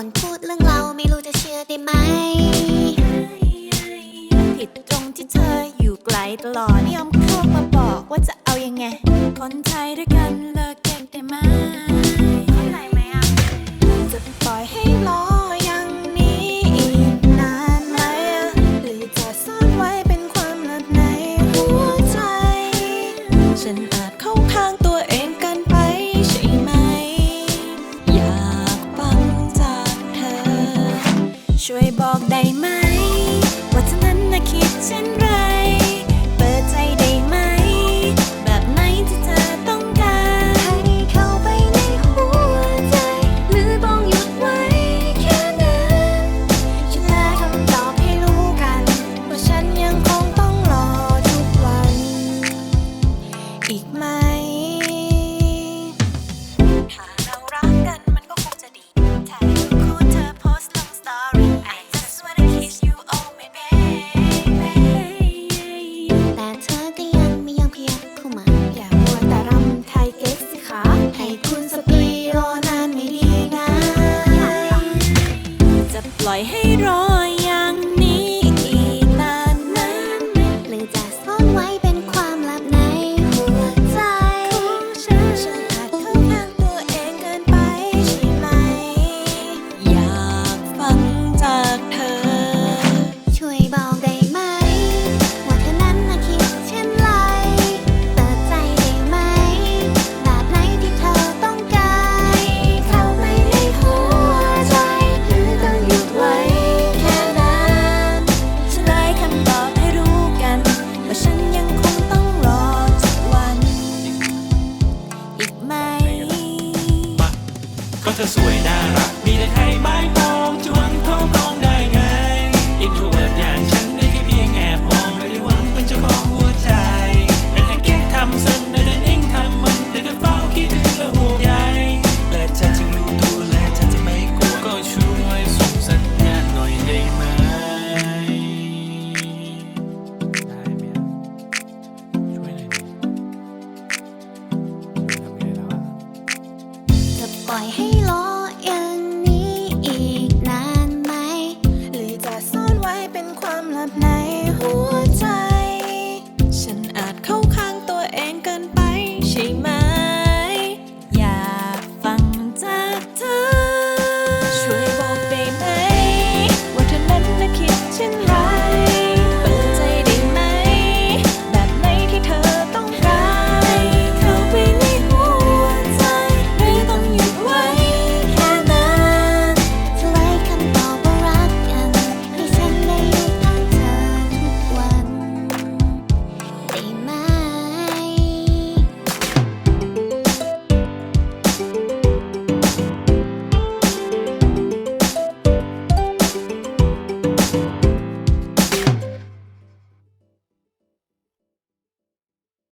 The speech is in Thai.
คนพูดเรื่องเราไม่รู้จะเชื่อได้ไหม ผิดตรงที่เธออยู่ไกลตลอดไม่ยอมเข้ามาบอกว่าจะเอายังไง คนไทยด้วยกัน ไหม ว่าเธอนั้นน่ะคิดเช่นไร เปิดใจได้ไหม แบบไหนที่เธต้องการ ให้เขาไปในหัวใจ หรือบ้องหยุดไว้แค่นั้นฉันและคำตอบให้รู้กัน ว่าฉันยังคงต้องรอทุกวัน อีกไหม ธอสวยน่ารัก